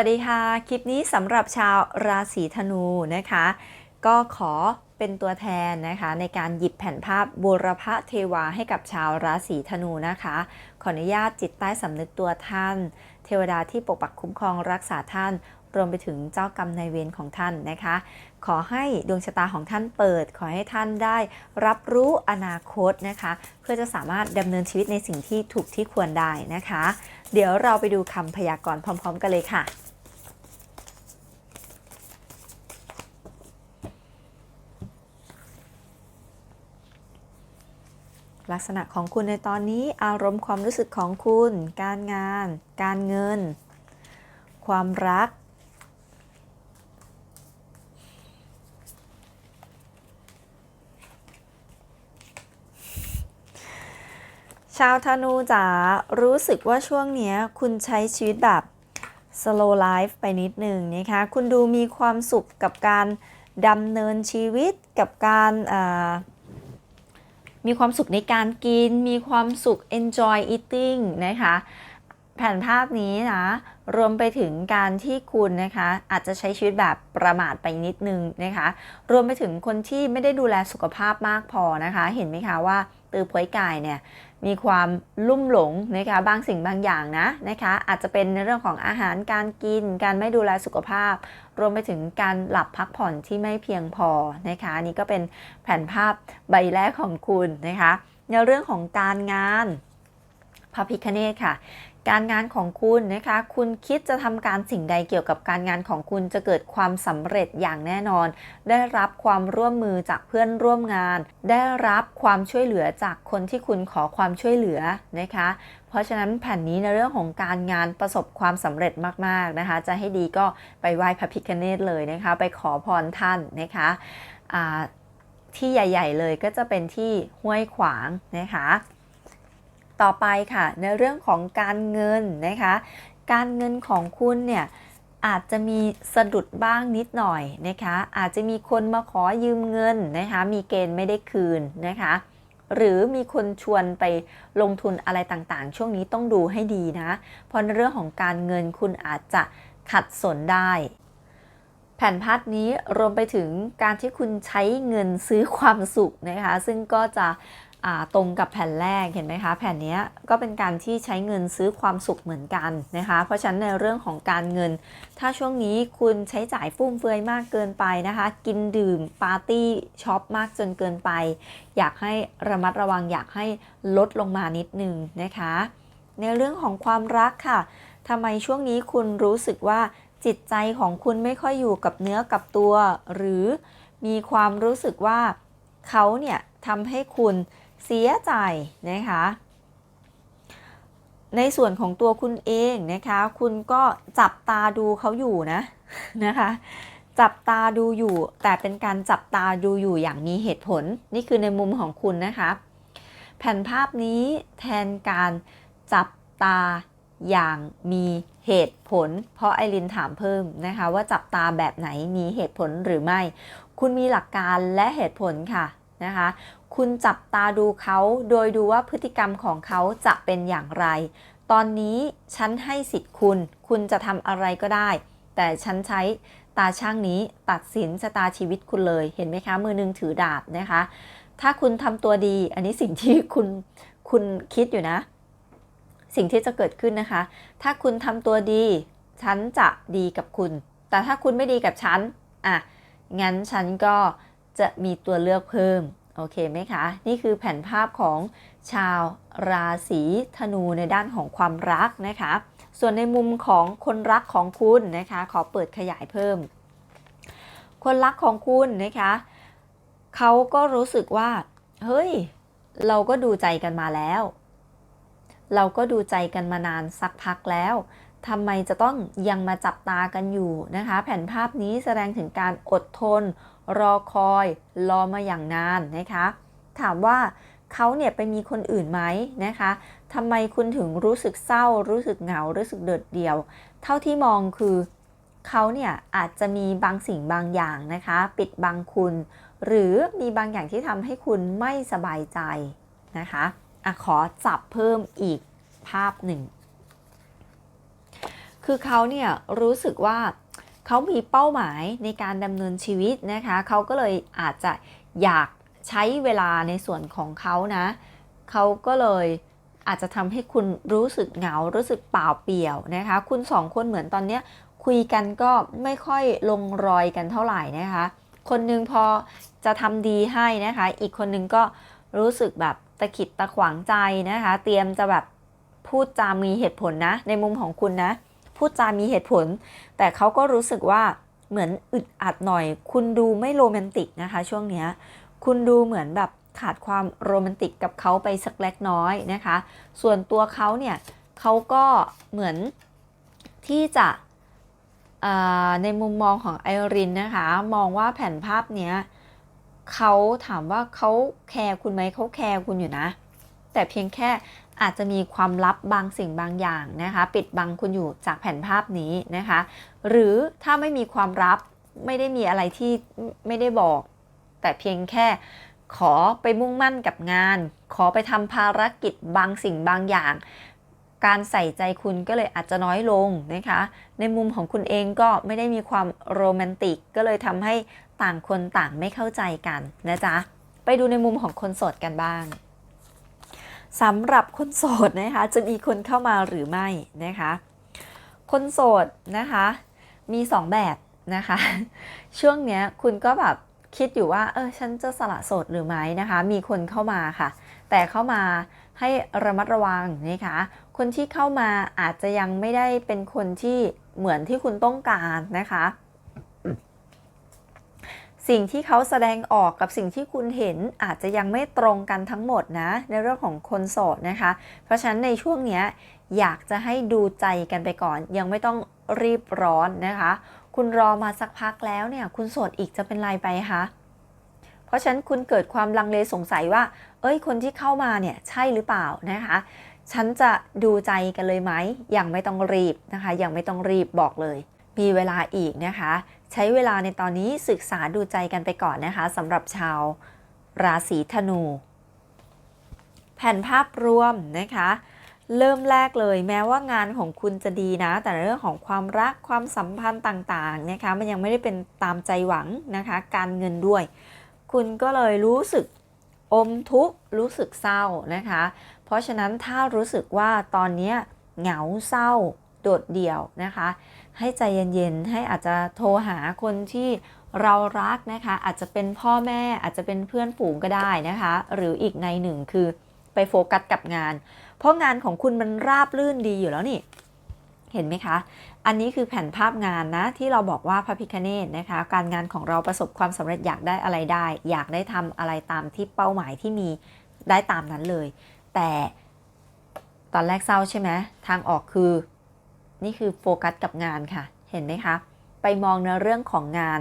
วัสดีค่ะ คลิปนี้สำหรับชาวราศีธนูนะคะ ก็ขอเป็นตัวแทนนะคะในการหยิบแผ่นภาพบูรพเทวาให้กับชาวราศีธนูนะคะ ขออนุญาตจิตใต้สำนึกตัวท่าน เทวดาที่ปกปักคุ้มครองรักษาท่าน รวมไปถึงเจ้ากรรมนายเวรของท่านนะคะ ขอให้ดวงชะตาของท่านเปิด ขอให้ท่านได้รับรู้อนาคตนะคะ เพื่อจะสามารถดำเนินชีวิตในสิ่งที่ถูกที่ควรได้นะคะ เดี๋ยวเราไปดูคำพยากรณ์พร้อม ๆ กันเลยค่ะ ลักษณะของคุณในตอนนี้อารมณ์ความรู้สึกของคุณ การงาน การเงิน ความรัก ชาวธนูจ๋ารู้สึกว่าช่วงนี้คุณใช้ชีวิตแบบ slow life ไปนิดหนึ่งนะคะคุณดูมีความสุขกับการดำเนินชีวิตกับการอ่า มีความสุขในการกิน มีความสุข enjoy eating นะคะ แผนภาพนี้นะ รวมไปถึงการที่คุณนะคะ อาจจะใช้ชีวิตแบบประมาทไปนิดนึงนะคะ รวมไปถึงคนที่ไม่ได้ดูแลสุขภาพมากพอนะคะ เห็นไหมคะว่า ตือพวยกายเนี่ยมีความลุ่มหลงนะคะบางสิ่งบางอย่างนะนะคะอาจจะเป็นในเรื่องของอาหารการกิน การไม่ดูแลสุขภาพ รวมไปถึงการหลับพักผ่อนที่ไม่เพียงพอนะคะนนี่ก็เป็นแผนภาพใบแรกของคุณนะคะในเรื่องของการงานพระพิคเนตค่ะ การงานของคุณนะคะ คุณคิดจะทำการสิ่งใดเกี่ยวกับการงานของคุณจะเกิดความสำเร็จอย่างแน่นอน ได้รับความร่วมมือจากเพื่อนร่วมงาน ได้รับความช่วยเหลือจากคนที่คุณขอความช่วยเหลือนะคะ เพราะฉะนั้นแผ่นนี้ในเรื่องของการงานประสบความสำเร็จมากๆนะคะ จะให้ดีก็ไปไหว้พระพิคเนตเลยนะคะ ไปขอพรท่านนะคะที่ใหญ่ ๆ เลยก็จะเป็นที่ห้วยขวางนะคะ ต่อไปค่ะ ในเรื่องของการเงินนะคะ การเงินของคุณเนี่ยอาจจะมีสะดุดบ้างนิดหน่อยนะคะ อาจจะมีคนมาขอยืมเงินนะคะ มีเกณฑ์ไม่ได้คืนนะคะ หรือมีคนชวนไปลงทุนอะไรต่างๆ ช่วงนี้ต้องดูให้ดีนะเพราะในเรื่องของการเงินคุณอาจจะขัดสนได้ แผ่นพัดนี้รวมไปถึงการที่คุณใช้เงินซื้อความสุขนะคะ ซึ่งก็จะ ตรงกับแผ่นแรกเห็นไหมคะ แผ่นนี้ก็เป็นการที่ใช้เงินซื้อความสุขเหมือนกันนะคะ เพราะฉะนั้นในเรื่องของการเงิน ถ้าช่วงนี้คุณใช้จ่ายฟุ่มเฟือยมากเกินไปนะคะ กินดื่มปาร์ตี้ช็อปมากจนเกินไป อยากให้ระมัดระวังอยากให้ลดลงมานิดนึงนะคะ ในเรื่องของความรักค่ะทำไมช่วงนี้คุณรู้สึกว่าจิตใจของคุณไม่ค่อยอยู่กับเนื้อกับตัว หรือมีความรู้สึกว่าเขาเนี่ยทำให้คุณ เสียใจนะคะในส่วนของตัวคุณเองนะคะ คุณก็จับตาดูเขาอยู่นะนะคะ จับตาดูอยู่ แต่เป็นการจับตาดูอยู่อย่างมีเหตุผล นี่คือในมุมของคุณนะคะ แผ่นภาพนี้แทนการจับตาอย่างมีเหตุผล เพราะไอรินถามเพิ่มนะคะ ว่าจับตาแบบไหนมีเหตุผลหรือไม่ คุณมีหลักการและเหตุผลค่ะนะคะ คุณจับตาดูเขาโดยดูว่าพฤติกรรมของเขาจะเป็นอย่างไร ตอนนี้ฉันให้สิทธิ์คุณ คุณจะทำอะไรก็ได้ แต่ฉันใช้ตาช่างนี้ตัดสินชะตาชีวิตคุณเลย เห็นไหมคะ มือหนึงถือดาบนะคะ ถ้าคุณทำตัวดี อันนี้สิ่งที่คุณคุณคิดอยู่นะ สิ่งที่จะเกิดขึ้นนะคะ ถ้าคุณทำตัวดี ฉันจะดีกับคุณ แต่ถ้าคุณไม่ดีกับฉัน อะ งั้นฉันก็จะมีตัวเลือกเพิ่ม โอเคไหมคะ นี่คือแผนภาพของชาวราศีธนูในด้านของความรักนะคะ ส่วนในมุมของคนรักของคุณนะคะ ขอเปิดขยายเพิ่ม คนรักของคุณนะคะเขาก็รู้สึกว่า เฮ้ย เราก็ดูใจกันมาแล้ว เราก็ดูใจกันมานานสักพักแล้ว ทำไมจะต้องยังมาจับตากันอยู่นะคะ แผ่นภาพนี้แสดงถึงการอดทน รอคอย รอมาอย่างนานนะคะ ถามว่าเขาเนี่ยไปมีคนอื่นไหมนะคะทำไมคุณถึงรู้สึกเศร้า รู้สึกเหงา รู้สึกเดดเดี่ยว เท่าที่มองคือเขาเนี่ยอาจจะมีบางสิ่งบางอย่างนะคะ ปิดบังคุณ หรือมีบางอย่างที่ทำให้คุณไม่สบายใจนะคะอะขอจับเพิ่มอีกภาพหนึ่ง คือเขาเนี่ยรู้สึกว่าเขามีเป้าหมายในการดำเนินชีวิตนะคะเขาก็เลยอาจจะอยากใช้เวลาในส่วนของเขานะเขาก็เลยอาจจะทำให้คุณรู้สึกเหงา รู้สึกเปล่าเปลี่ยวนะคะ คุณสองคนเหมือนตอนเนี้ยคุยกันก็ไม่ค่อยลงรอยกันเท่าไหร่นะคะ คนหนึงพอจะทำดีให้นะคะ อีกคนหนึงก็รู้สึกแบบตะขิดตะขวางใจนะคะ เตรียมจะแบบพูดจามีเหตุผลนะ ในมุมของคุณนะ พูดจามีเหตุผล แต่เขาก็รู้สึกว่าเหมือนอึดอัดหน่อย คุณดูไม่โรแมนติกนะคะช่วงเนี้ยคุณดูเหมือนแบบขาดความโรแมนติกกับเขาไปสักเล็กน้อยนะคะ ส่วนตัวเขาเนี่ยเขาก็เหมือนที่จะในมุมมองของไอรินนะคะ มองว่าแผ่นภาพเนี้ยเขาถามว่าเขาแคร์คุณไหมเขาแคร์คุณอยู่นะ แต่เพียงแค่อาจจะมีความลับบางสิ่งบางอย่างนะคะ ปิดบังคุณอยู่จากแผ่นภาพนี้นะคะ หรือถ้าไม่มีความลับไม่ได้มีอะไรที่ไม่ได้บอก แต่เพียงแค่ขอไปมุ่งมั่นกับงาน ขอไปทำภารกิจบางสิ่งบางอย่าง การใส่ใจคุณก็เลยอาจจะน้อยลงนะคะ ในมุมของคุณเองก็ไม่ได้มีความโรแมนติก ก็เลยทำให้ต่างคนต่างไม่เข้าใจกันนะจ๊ะ ไปดูในมุมของคนโสดกันบ้าง สำหรับคนโสดนะคะจะมีคนเข้ามาหรือไม่นะคะ คนโสดนะคะมีสองแบบนะคะ ช่วงเนี้ยคุณก็แบบคิดอยู่ว่าเออฉันจะสละโสดหรือไม่นะคะ มีคนเข้ามาค่ะ แต่เข้ามาให้ระมัดระวังนะคะ คนที่เข้ามาอาจจะยังไม่ได้เป็นคนที่เหมือนที่คุณต้องการนะคะ สิ่งที่เขาแสดงออกกับสิ่งที่คุณเห็นอาจจะยังไม่ตรงกันทั้งหมดนะ ในเรื่องของคนโสดนะคะ เพราะฉะนั้นในช่วงนี้อยากจะให้ดูใจกันไปก่อน ยังไม่ต้องรีบร้อนนะคะ คุณรอมาสักพักแล้วเนี่ย คุณโสดอีกจะเป็นไรไปคะเพราะฉะนั้นคุณเกิดความลังเลสงสัยว่า เอ้ยคนที่เข้ามาเนี่ยใช่หรือเปล่านะคะฉันจะดูใจกันเลยไหมยังไม่ต้องรีบนะคะ ยังไม่ต้องรีบบอกเลย มีเวลาอีกนะคะ ใช้เวลาในตอนนี้ศึกษาดูใจกันไปก่อนนะคะสำหรับชาวราศีธนู แผนภาพรวมนะคะ เริ่มแรกเลย แม้ว่างานของคุณจะดีนะ แต่ในเรื่องของความรักความสัมพันธ์ต่างๆนะคะมันยังไม่ได้เป็นตามใจหวังนะคะ การเงินด้วย คุณก็เลยรู้สึกอมทุกข์รู้สึกเศร้านะคะ เพราะฉะนั้นถ้ารู้สึกว่าตอนนี้เหงาเศร้าโดดเดี่ยวนะคะ ให้ใจเย็นๆ ให้อาจจะโทรหาคนที่เรารักนะคะ อาจจะเป็นพ่อแม่อาจจะเป็นเพื่อนฝูงก็ได้นะคะ หรืออีกในหนึ่งคือไปโฟกัสกับงาน เพราะงานของคุณมันราบลื่นดีอยู่แล้วนี่ เห็นไหมคะ อันนี้คือแผ่นภาพงานนะ ที่เราบอกว่าพระพิคเนตนะคะ การงานของเราประสบความสำเร็จอยากได้อะไรได้ อยากได้ทำอะไรตามที่เป้าหมายที่มีได้ตามนั้นเลย แต่ตอนแรกเศร้าใช่ไหมทางออกคือ นี่คือโฟกัสกับงานค่ะ เห็นไหมคะ ไปมองในเรื่องของงาน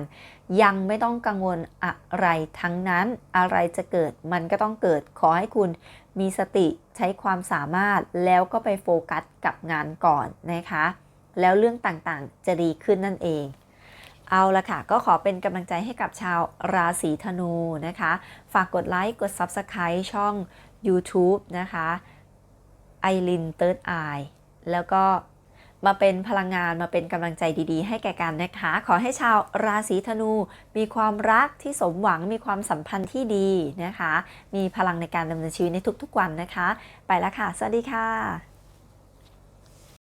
ยังไม่ต้องกังวลอะไรทั้งนั้นอะไรจะเกิดมันก็ต้องเกิดขอให้คุณมีสติใช้ความสามารถแล้วก็ไปโฟกัสกับงานก่อนนะคะ แล้วเรื่องต่างๆจะดีขึ้นนั่นเองเอาละค่ะ ก็ขอเป็นกำลังใจให้กับชาวราศีธนูนะคะ ฝากกดไลค์ กด Subscribe ช่อง YouTube นะคะไอรินเติร์ดไอแล้วก็ มาเป็นพลังงานมาเป็นกำลังใจดีๆ ให้แก่กันนะคะ ขอให้ชาวราศีธนู มีความรักที่สมหวังมีความสัมพันธ์ที่ดีนะคะ มีพลังในการดำเนินชีวิตในทุกๆวันนะคะ ไปแล้วค่ะ สวัสดีค่ะ